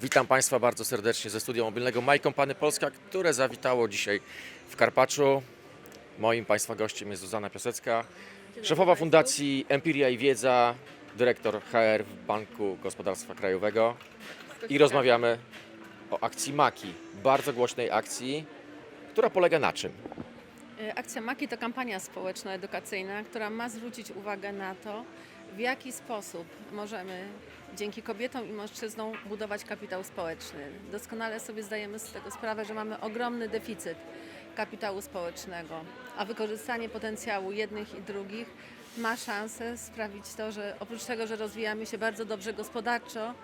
Witam Państwa bardzo serdecznie ze studia mobilnego My Company Polska, które zawitało dzisiaj w Karpaczu. Moim Państwa gościem jest Zuzanna Piasecka, szefowa Fundacji Empiria i Wiedza, dyrektor HR w Banku Gospodarstwa Krajowego i rozmawiamy o akcji Maki, bardzo głośnej akcji, która polega na czym? E, Akcja Maki to kampania społeczno-edukacyjna, która ma zwrócić uwagę na to, w jaki sposób możemy dzięki kobietom i mężczyznom budować kapitał społeczny. Doskonale sobie zdajemy z tego sprawę, że mamy ogromny deficyt kapitału społecznego, a wykorzystanie potencjału jednych i drugich ma szansę sprawić to, że oprócz tego, że rozwijamy się bardzo dobrze gospodarczo,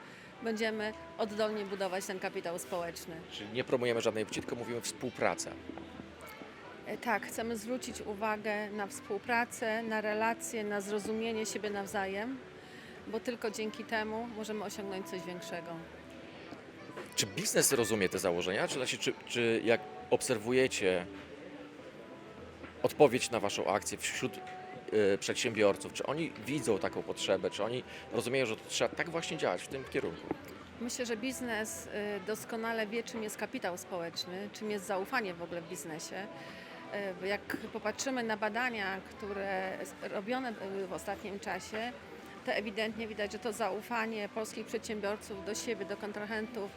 będziemy oddolnie budować ten kapitał społeczny. Czyli nie promujemy żadnej płci, tylko mówimy współpraca. E, Tak, chcemy zwrócić uwagę na współpracę, na relacje, na zrozumienie siebie nawzajem, bo tylko dzięki temu możemy osiągnąć coś większego. Czy biznes rozumie te założenia? Czy, czy, czy jak obserwujecie odpowiedź na Waszą akcję wśród y, przedsiębiorców, czy oni widzą taką potrzebę, czy oni rozumieją, że to trzeba tak właśnie działać w tym kierunku? Myślę, że biznes y, doskonale wie, czym jest kapitał społeczny, czym jest zaufanie w ogóle w biznesie. Y, Jak popatrzymy na badania, które robione były w ostatnim czasie, to ewidentnie widać, że to zaufanie polskich przedsiębiorców do siebie, do kontrahentów,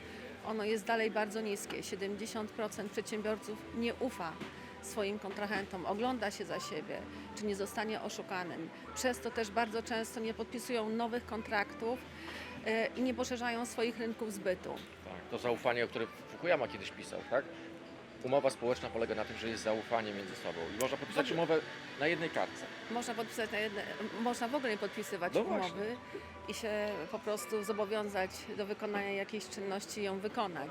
ono jest dalej bardzo niskie. 70% przedsiębiorców nie ufa swoim kontrahentom, ogląda się za siebie, czy nie zostanie oszukanym. Przez to też bardzo często nie podpisują nowych kontraktów e, i nie poszerzają swoich rynków zbytu. Tak, to zaufanie, o którym Fukuyama kiedyś pisał, tak? Umowa społeczna polega na tym, że jest zaufanie między sobą i można podpisać umowę na jednej kartce. Można podpisać na jedne, można w ogóle nie podpisywać No właśnie. umowy i się po prostu zobowiązać do wykonania jakiejś czynności i ją wykonać.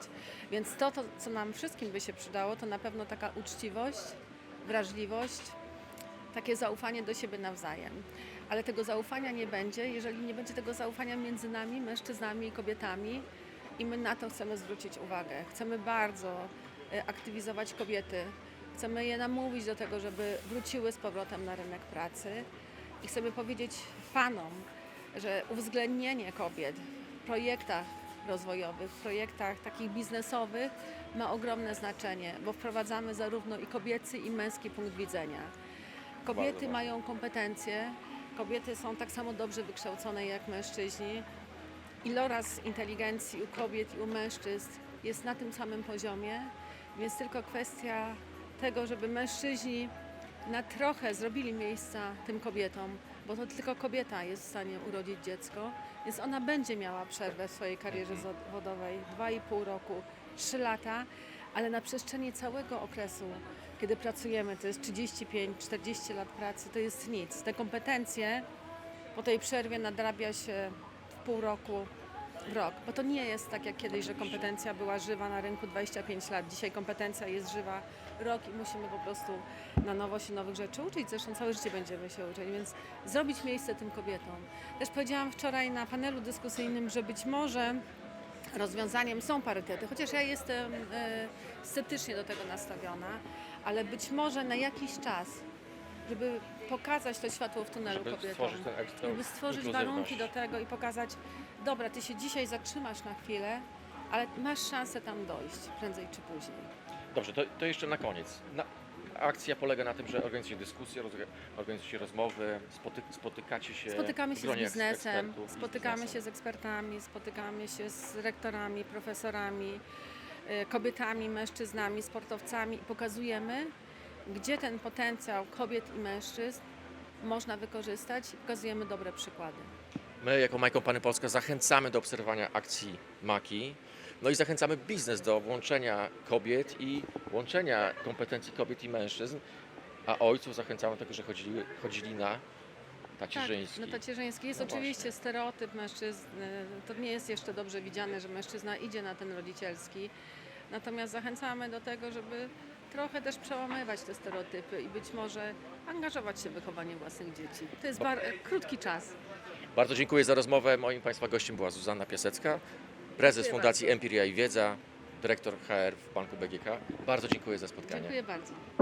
Więc to, to, co nam wszystkim by się przydało, to na pewno taka uczciwość, wrażliwość, takie zaufanie do siebie nawzajem. Ale tego zaufania nie będzie, jeżeli nie będzie tego zaufania między nami, mężczyznami i kobietami. I my na to chcemy zwrócić uwagę. Chcemy bardzo aktywizować kobiety. Chcemy je namówić do tego, żeby wróciły z powrotem na rynek pracy. I chcemy powiedzieć panom, że uwzględnienie kobiet w projektach rozwojowych, w projektach takich biznesowych ma ogromne znaczenie, bo wprowadzamy zarówno i kobiecy, i męski punkt widzenia. Kobiety mają kompetencje, kobiety są tak samo dobrze wykształcone jak mężczyźni. Iloraz inteligencji u kobiet i u mężczyzn jest na tym samym poziomie, więc tylko kwestia tego, żeby mężczyźni na trochę zrobili miejsca tym kobietom, bo to tylko kobieta jest w stanie urodzić dziecko, więc ona będzie miała przerwę w swojej karierze zawodowej. 2,5 roku, 3 lata, ale na przestrzeni całego okresu, kiedy pracujemy, to jest 35-40 lat pracy, to jest nic. Te kompetencje po tej przerwie nadrabia się w pół roku, rok. Bo to nie jest tak jak kiedyś, że kompetencja była żywa na rynku 25 lat. Dzisiaj kompetencja jest żywa rok i musimy po prostu na nowo się nowych rzeczy uczyć. Zresztą całe życie będziemy się uczyć, więc zrobić miejsce tym kobietom. Też powiedziałam wczoraj na panelu dyskusyjnym, że być może rozwiązaniem są parytety, chociaż ja jestem e, sceptycznie do tego nastawiona, ale być może na jakiś czas, żeby pokazać to światło w tunelu Żeby kobietom. stworzyć ten ekstra Żeby stworzyć warunki do tego i pokazać, dobra, ty się dzisiaj zatrzymasz na chwilę, ale masz szansę tam dojść prędzej czy później. Dobrze, to, to jeszcze na koniec. Na, akcja polega na tym, że organizuje dyskusje, rozga- organizuje rozmowy, spoty, spotykacie się Spotykamy się z biznesem, ekspertów i z spotykamy biznesem. się z ekspertami, spotykamy się z rektorami, profesorami, y, kobietami, mężczyznami, sportowcami i pokazujemy, gdzie ten potencjał kobiet i mężczyzn można wykorzystać i pokazujemy dobre przykłady. My jako My Company Polska zachęcamy do obserwowania akcji Maki, no i zachęcamy biznes do włączenia kobiet i łączenia kompetencji kobiet i mężczyzn, a ojców zachęcamy do tego, że chodzili, chodzili na tacierzyński. Tak, no tacierzyński jest No oczywiście właśnie. stereotyp mężczyzn. To nie jest jeszcze dobrze widziane, że mężczyzna idzie na ten rodzicielski. Natomiast zachęcamy do tego, żeby trochę też przełamywać te stereotypy i być może angażować się w wychowanie własnych dzieci. To jest bar- krótki czas. Bardzo dziękuję za rozmowę. Moim Państwa gościem była Zuzanna Piasecka, prezes Dziękuję Fundacji. Empiria i Wiedza, dyrektor HR w Banku BGK. Bardzo dziękuję za spotkanie. Dziękuję bardzo.